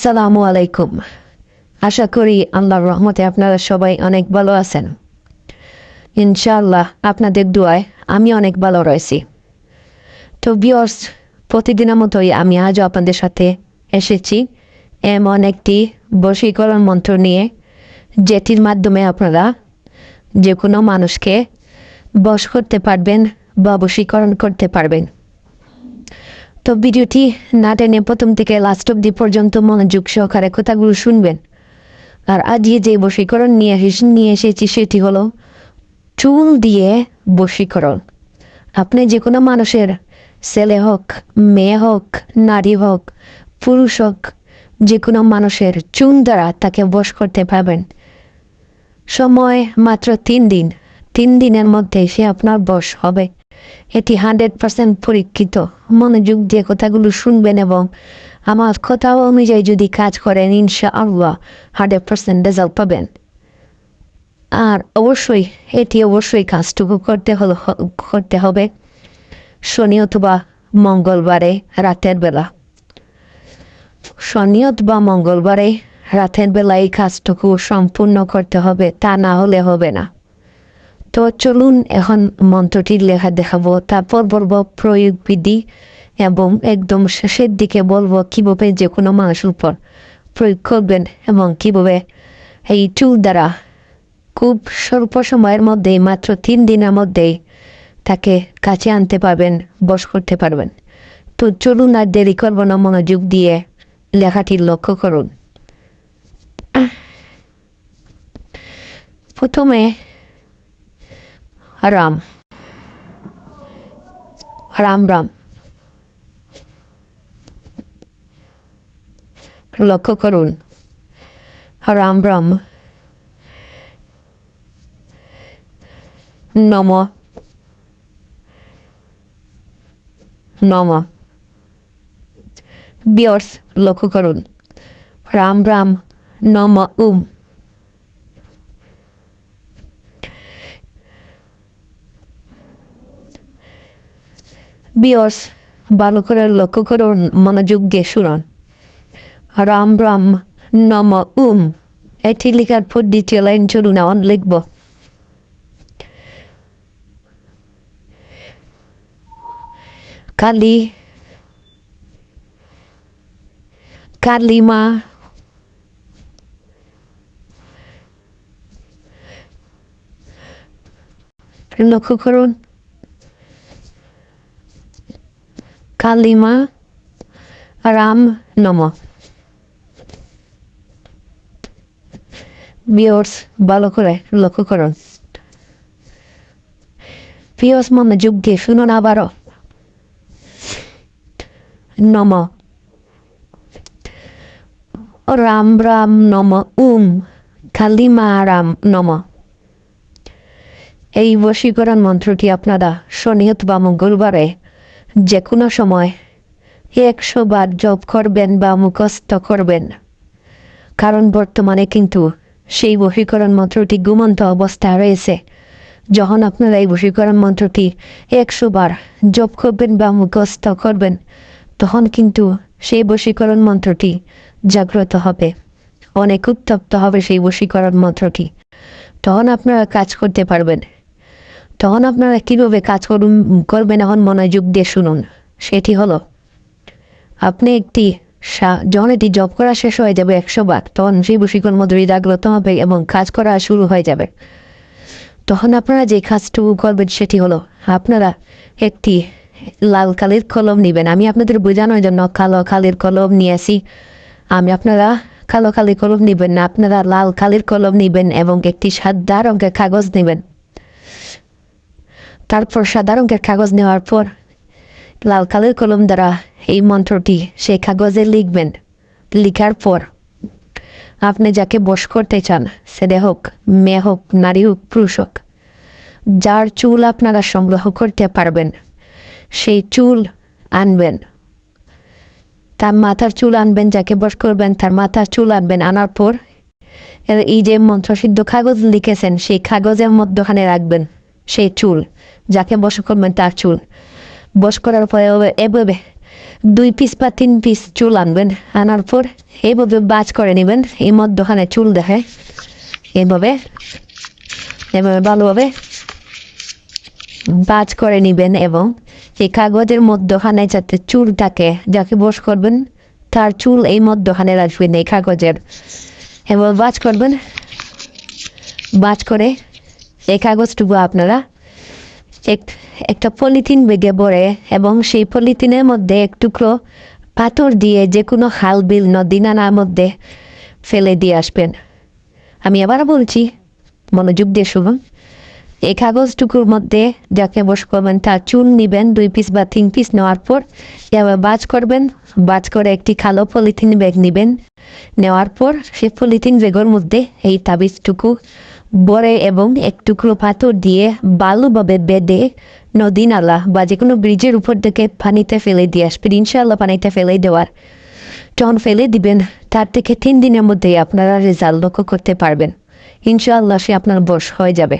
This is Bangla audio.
আসসালামু আলাইকুম। আশা করি আল্লাহর রহমতে আপনারা সবাই অনেক ভালো আছেন। ইনশাআল্লাহ আপনাদের দোয়ায় আমি অনেক ভালো রয়েছি। তো বিয়র্স প্রতিদিনের মতোই আমি আজও আপনাদের সাথে এসেছি এমন একটি বশীকরণ মন্ত্র নিয়ে, যেটির মাধ্যমে আপনারা যে কোনো মানুষকে বশ করতে পারবেন বা বশীকরণ করতে পারবেন। তো ভিডিওটি না টেনে প্রথম থেকে লাস্ট অব্দি পর্যন্ত মনোযোগ সহকারে কথাগুলো শুনবেন। আর আজকে যে বশীকরণ নিয়ে নিয়ে এসেছি সেটি হলো চুল দিয়ে বশীকরণ। আপনি যে কোনো মানুষের ছেলে হোক, মেয়ে হোক, নারী হোক, পুরুষ হোক, যে কোনো মানুষের চুল দ্বারা তাকে বশ করতে পারবেন। সময় মাত্র তিন দিন। তিন দিনের মধ্যে সে আপনার বস হবে। এটি হান্ড্রেড পার্সেন্ট পরীক্ষিত। মনোযোগ দিয়ে কথাগুলো শুনবেন এবং আমার কথা অনুযায়ী যদি কাজ করেন ইনশা আল্লাহ হান্ড্রেড পার্সেন্ট রেজাল্ট পাবেন। আর অবশ্যই, এটি অবশ্যই কাজটুকু করতে হলো, করতে হবে। শনি অথবা মঙ্গলবারে রাতের বেলা। শনি অথবা মঙ্গলবারে রাতের বেলা এই কাজটুকু সম্পূর্ণ করতে হবে, তা না হলে হবে না। তো চলুন এখন মন্ত্রটি লেখা দেখাবো। তারপর বলব প্রয়োগ বিধি এবং একদম শেষের দিকে বলব কীভাবে যে কোনো মানুষের উপর প্রয়োগ করবেন এবং কীভাবে এই চুল দ্বারা খুব স্বল্প সময়ের মধ্যেই, মাত্র তিন দিনের মধ্যেই তাকে কাছে আনতে পারবেন, বশ করতে পারবেন। তো চলুন আর দেরি করব না, মনোযোগ দিয়ে লেখাটি লক্ষ্য করুন। প্রথমে রাম রাম রাম লক্ষ্য করুন রাম রাম নম নম বিয়র্স লক্ষ্য করুন রাম রাম নম উম বিয়স, ভালো লক্ষ্য করুন মনোযোগ দিয়ে শুনুন। রাম রাম নম উম, এটি লেখার পর দ্বিতীয় লাইন চলুন এখন লিখব। কালী কালিমা লক্ষ্য করুন। কালিমা রাম নম বিয়র্স ভালো করে লক্ষ্য করুন পিয়স মনোযোগ দিয়ে শুনুন আবারও নম রাম রাম নম উম কালিমা রাম নম এই বশীকরণ মন্ত্রটি আপনারা শনি অথবা মঙ্গলবারে যে কোনো সময়। একশো বার জপ করবেন বা মুখস্থ করবেন। কারণ বর্তমানে কিন্তু সেই বশীকরণ মন্ত্রটি গুমন্ত অবস্থায় রয়েছে। যখন আপনারা এই বশীকরণ মন্ত্রটি একশো বার জপ করবেন বা মুখস্থ করবেন, তখন কিন্তু সেই বশীকরণ মন্ত্রটি জাগ্রত হবে। অনেক উত্তপ্ত হবে সেই বশীকরণ মন্ত্রটি। তখন আপনারা কাজ করতে পারবেন। তখন আপনারা কীভাবে কাজ করুন, করবেন এখন মনোযোগ দিয়ে শুনুন। সেটি হলো, আপনি একটি যখন এটি জব করা শেষ হয়ে যাবে একশো বার তখন সেই বশীকরণ মধ্যে জাগ্রত হবে এবং কাজ করা শুরু হয়ে যাবে। তখন আপনারা যে কাজটুকু করবেন সেটি হলো, আপনারা একটি লাল কালির কলম নেবেন। আমি আপনাদের বোঝানোর জন্য কালো কালির কলম নিয়েছি আমি আপনারা কালো কালির কলম নেবেন না, আপনারা লাল কালির কলম নেবেন এবং একটি সাদা রঙের কাগজ নেবেন। তারপর সাদা রঙের কাগজ নেওয়ার পর লাল কালির কলম দ্বারা এই মন্ত্রটি সেই কাগজে লিখবেন। লিখার পর আপনি যাকে বশ করতে চান, ছেলে হোক, মেয়ে হোক, নারী হোক, পুরুষ হোক, যার চুল আপনারা সংগ্রহ করতে পারবেন, সেই চুল আনবেন। তার মাথার চুল আনবেন, যাকে বশ করবেন, তার মাথার চুল আনবেন, আনার পর এই যে মন্ত্রসিদ্ধ কাগজ লিখেছেন, সেই কাগজের মধ্যখানে রাখবেন। সেই চুল, যাকে বস করবেন তার চুল। বস করার পরে এভাবে- এভাবে দুই পিস বা তিন পিস চুল আনবেন। আনার পর এইভাবে বাজ করে নেবেন, এই মধ্যখানে চুল দেখে। এভাবে এভাবে ভালোভাবে বাজ করে নেবেন এবং এই কাগজের মধ্যখানে যাতে চুল থাকে, যাকে বস করবেন তার চুল এই মধ্যখানে রাখবেন, এই কাগজের। এবং বাজ করবেন, বাজ করে এই কাগজটুকু আপনারা? এক, একটা পলিথিন বেগে ভরে এবং সেই পলিথিনের মধ্যে এক টুকরো পাথর দিয়ে যে কোনো খাল বিল নদী নানার মধ্যে ফেলে দিয়ে আসবেন। আমি আবার বলছি, মনোযোগ দিয়ে শুনুন। এই কাগজটুকুর মধ্যে যাকে বস করবেন, তার চুল নিবেন, দুই পিস বা তিন পিস নেওয়ার পর এবার বাজ করবেন, বাজ করে একটি কালো পলিথিন ব্যাগ নেবেন। নেওয়ার পর সেই পলিথিন ব্যাগের মধ্যে এই তাবিজটুকু বড়ে এবং এক টুকরো পাথর দিয়ে বালুভাবে বেঁধে নদী নালা বা যে কোনো ব্রিজের উপর থেকে পানিতে ফেলে দিয়ে আসবেন ইনশাল্লাহ পানিতে ফেলে দেওয়ার যখন ফেলে দিবেন। তার থেকে তিন দিনের মধ্যেই আপনারা রেজাল্ট লক্ষ্য করতে পারবেন। ইনশাআল্লাহ সে আপনার বস হয়ে যাবে।